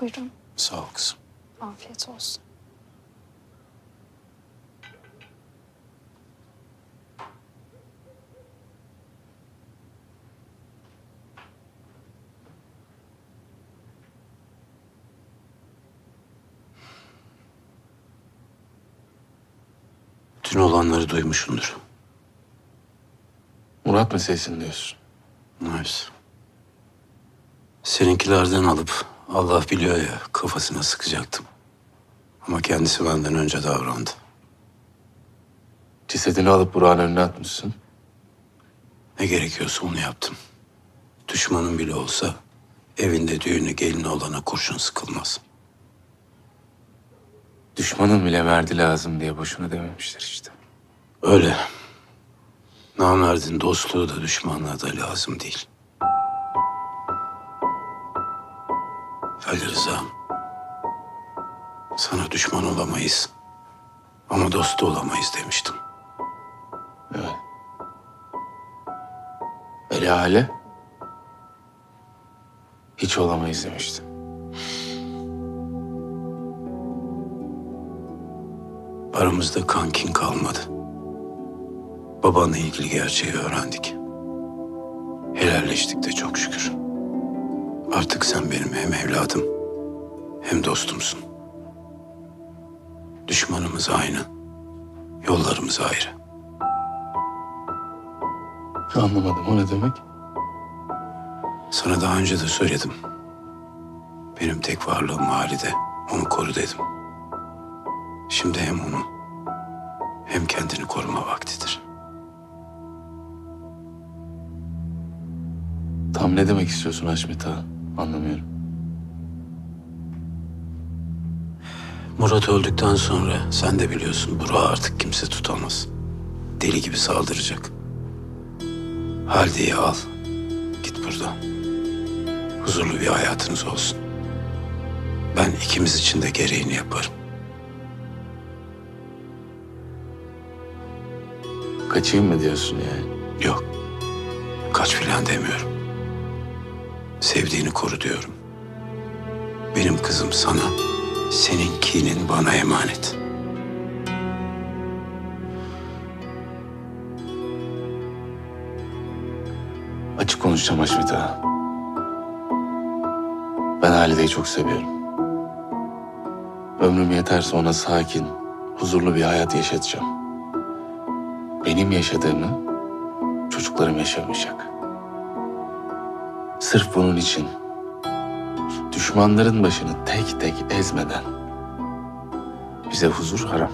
Buyurun. Sağ ol kızım. Afiyet olsun. Dün olanları duymuşsundur. Murat meselesini diyorsun. Evet. Seninkilerden alıp Allah biliyor ya kafasına sıkacaktım. Ama kendisi benden önce davrandı. Cesedini alıp Burak'ın önüne atmışsın. Ne gerekiyorsa onu yaptım. Düşmanın bile olsa evinde düğünü gelin olana kurşun sıkılmaz. Düşmanın bile verdi lazım diye boşuna dememişler işte. Öyle. Namerdin dostluğu da düşmanlığı da lazım değil. Ali Rıza. Sana düşman olamayız. Ama dost da olamayız demiştim. Evet. Öyle hale hiç olamayız demiştin. Aramızda kankin kalmadı. Babanla ilgili gerçeği öğrendik. Helalleştik de çok şükür. Artık sen benim hem evladım hem dostumsun. Düşmanımız aynı. Yollarımız ayrı. Anlamadım o ne demek? Sana daha önce de söyledim. Benim tek varlığım Halide. Onu koru dedim. Şimdi hem onu hem kendini koruma vaktidir. Tam ne demek istiyorsun Haşmet Ağa? Anlamıyorum. Murat öldükten sonra sen de biliyorsun Burak'ı artık kimse tutamaz. Deli gibi saldıracak. Halide'yi al. Git buradan. Huzurlu bir hayatınız olsun. Ben ikimiz için de gereğini yaparım. Kaçayım mı diyorsun yani? Yok. Kaç filan demiyorum. Sevdiğini koru diyorum. Benim kızım sana, seninkinin bana emanet. Açık konuşacağım Haşmet Ağa. Ben Halide'yi çok seviyorum. Ömrüm yeterse ona sakin, huzurlu bir hayat yaşatacağım. Benim yaşadığımı çocuklarım yaşamayacak. Sırf bunun için düşmanların başını tek tek ezmeden bize huzur haram.